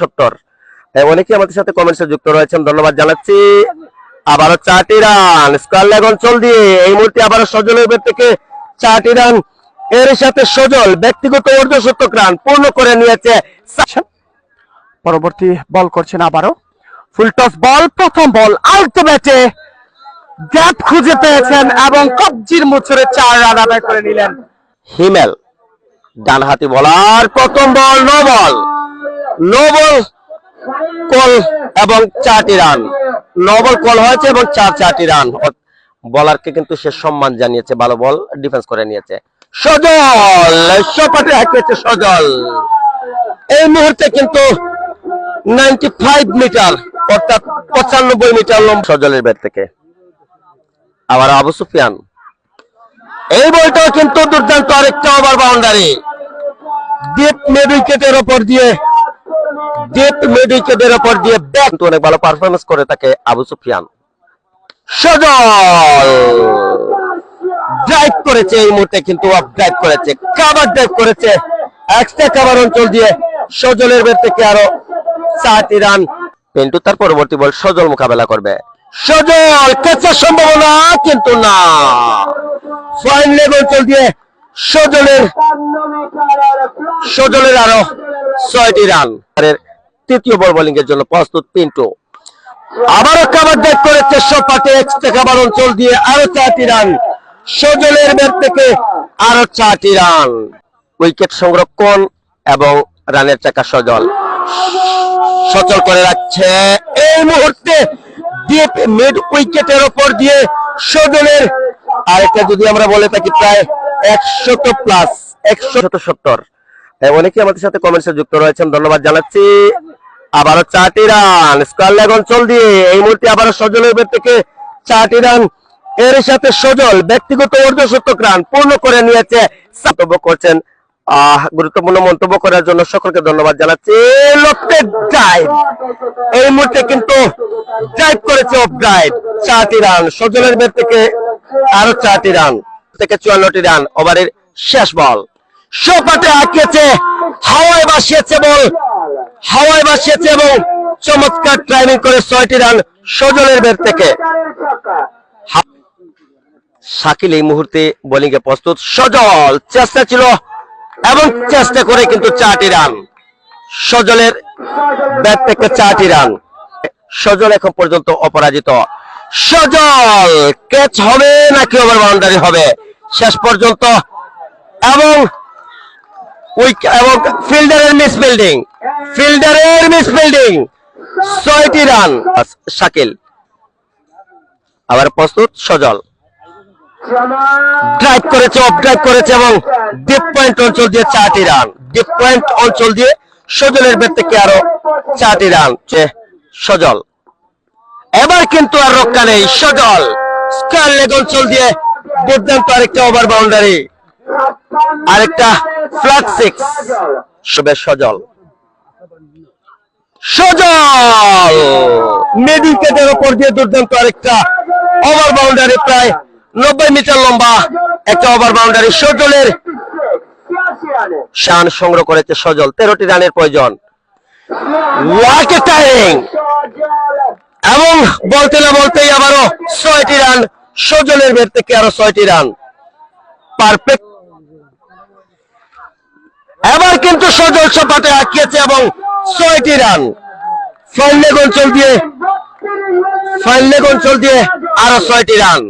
সত্তর অনেকেই আমাদের সাথে কমেন্টসে যুক্ত রয়েছেন। ধন্যবাদ জানাচ্ছি। আবারও চারটি রান। স্কোয়ার লেগ অঞ্চল দিয়ে এই মুহূর্তে আবারও থেকে চারটি রান এর সাথে সজল ব্যক্তিগত অর্ধশতক রান পূর্ণ করে নিয়েছে। পরবর্তী বল করছেন আবারও। ফুল টস বল, প্রথম বল ব্যাটে গ্যাপ খুঁজে পেয়েছেন এবং কবজির মুচড়ে চার রান আদায় করে নিলেন হিমেল। ডানহাতি বলার প্রথম বল, no ball. No ball call এবং চারটি রান নো বল কল হয়েছে এবং চার চারটি রান বলারকে কিন্তু সে সম্মান জানিয়েছে, ভালো বল ডিফেন্স করে নিয়েছে। সজল! সপাটে হাঁকিয়েছে সজল। এই মুহূর্তে কিন্তু নাইনটি ফাইভ মিটার অর্থাৎ পঁচানব্বই মিটার লম্ব সজলের ব্যাট থেকে। আবার আবু সুফিয়ান। এই বলটাও কিন্তু দুর্দান্ত আরেকটা ওভার বাউন্ডারি ডিপ মিড উইকেটের ওপর দিয়ে ডিপ ওপর দিয়ে অনেক ভালো পারফরমেন্স করে আবু সুফিয়ান। সজল! ড্রাইভ করেছে এই মুহূর্তে, কিন্তু অফ ড্রাইভ করেছে। কাভার ড্রাইভ করেছে। এক্সট্রা কাভার অঞ্চল দিয়ে সজলের থেকে আরও রান পেন্টু তার পরবর্তী বল সজল মোকাবেলা করবে। সজল কেচার সম্ভাবনা কিন্তু না। ফাইন লেগ অঞ্চল দিয়ে সজলের সজলের আরও ছয়টি রান তৃতীয় বল বোলিং এর জন্য প্রস্তুত পিন্টু। আবারও কাবার ড্রাইভ করেছে সপাটে এক্সট্রা কাবার অঞ্চল দিয়ে আরও চারটি রান। সজলের ব্যাট থেকে আরও চারটি রান। উইকেট সংরক্ষণ এবং রানের চাকা সজল। সচল করে রাখছে এই মুহূর্তে ডিপ মিড উইকেটের ওপর দিয়ে সজলের। আরেকটা যদি আমরা বলে থাকি প্রায় একশত প্লাস, একশত সত্তর। অনেকেই আমাদের সাথে কমেন্টসে যুক্ত রয়েছেন, ধন্যবাদ জানাচ্ছি। আবারও চারটি রান। স্কোয়ার লেগ অঞ্চল দিয়ে এই মুহূর্তে আবারও সজলের বের থেকে চারটি রান। এর সাথে সজল ব্যক্তিগত অর্ধশতক রান পূর্ণ করে নিয়েছে। মন্তব্য করছেন গুরুত্বপূর্ণ মন্তব্য করার জন্য সকলকে ধন্যবাদ জানাচ্ছি। এই মুহূর্তে কিন্তু করেছে ড্রাইভ চারটি রান। সজলের বের থেকে আরও চারটি রান। থেকে চুয়ান্নটি রান। ওভারের শেষ বল। সোপাটে আঁকিয়েছে বাসিয়েছে বল। হাওয়ায় বাসিয়েছে এবং চমৎকার ট্রাইনিং করে ছয়টি রান সজলের বের থেকে। শাকিল এই মুহূর্তে বোলিং এ প্রস্তুত। সজল চেষ্টা ছিল এবং চেষ্টা করে কিন্তু চারটি রান সজলের ব্যাট থেকে চারটি রান সজল এখন পর্যন্ত অপরাজিত। সজল ক্যাচ হবে নাকি ওভার বাউন্ডারি হবে? শেষ পর্যন্ত। এবং উইক- এবং ফিল্ডারের মিস ফিল্ডিং ফিল্ডারের মিস ফিল্ডিং ছয়টি রান শাকিল। আবার প্রস্তুত, সজল। ড্রাইভ করেছে অফ ড্রাইভ করেছে এবং ডিপ পয়েন্ট অঞ্চল দিয়ে চারটি রান ডিপ পয়েন্ট অঞ্চল দিয়ে সজলের বের থেকে আরও চারটি রান সজল। এবার কিন্তু আর রক্ষা নেই, সজল। স্কয়ার লেগ অঞ্চল দিয়ে দুর্দান্ত আরেকটা ওভার বাউন্ডারি আরেকটা ফ্ল্যাট সিক্স। শুভে সজল। সজল! মিড উইকেটের ওপর দিয়ে দুর্দান্ত আরেকটা ওভার বাউন্ডারি, প্রায় নব্বই মিটার লম্বা একটা ওভার বাউন্ডারি। সজলের শান সংগ্রহ করেছে সজল। তেরোটি রানের প্রয়োজন। এবং বলতে না বলতেই আবারও ছয়টি রান সজলের বের থেকে আরও ছয়টি রান। পারফেক্ট এবার কিন্তু সজল সপাটে আঁকিয়েছে এবং ছয়টি রান। ফাইলেগ অঞ্চল দিয়ে ফাইলেগ অঞ্চল দিয়ে আরও ছয়টি রান।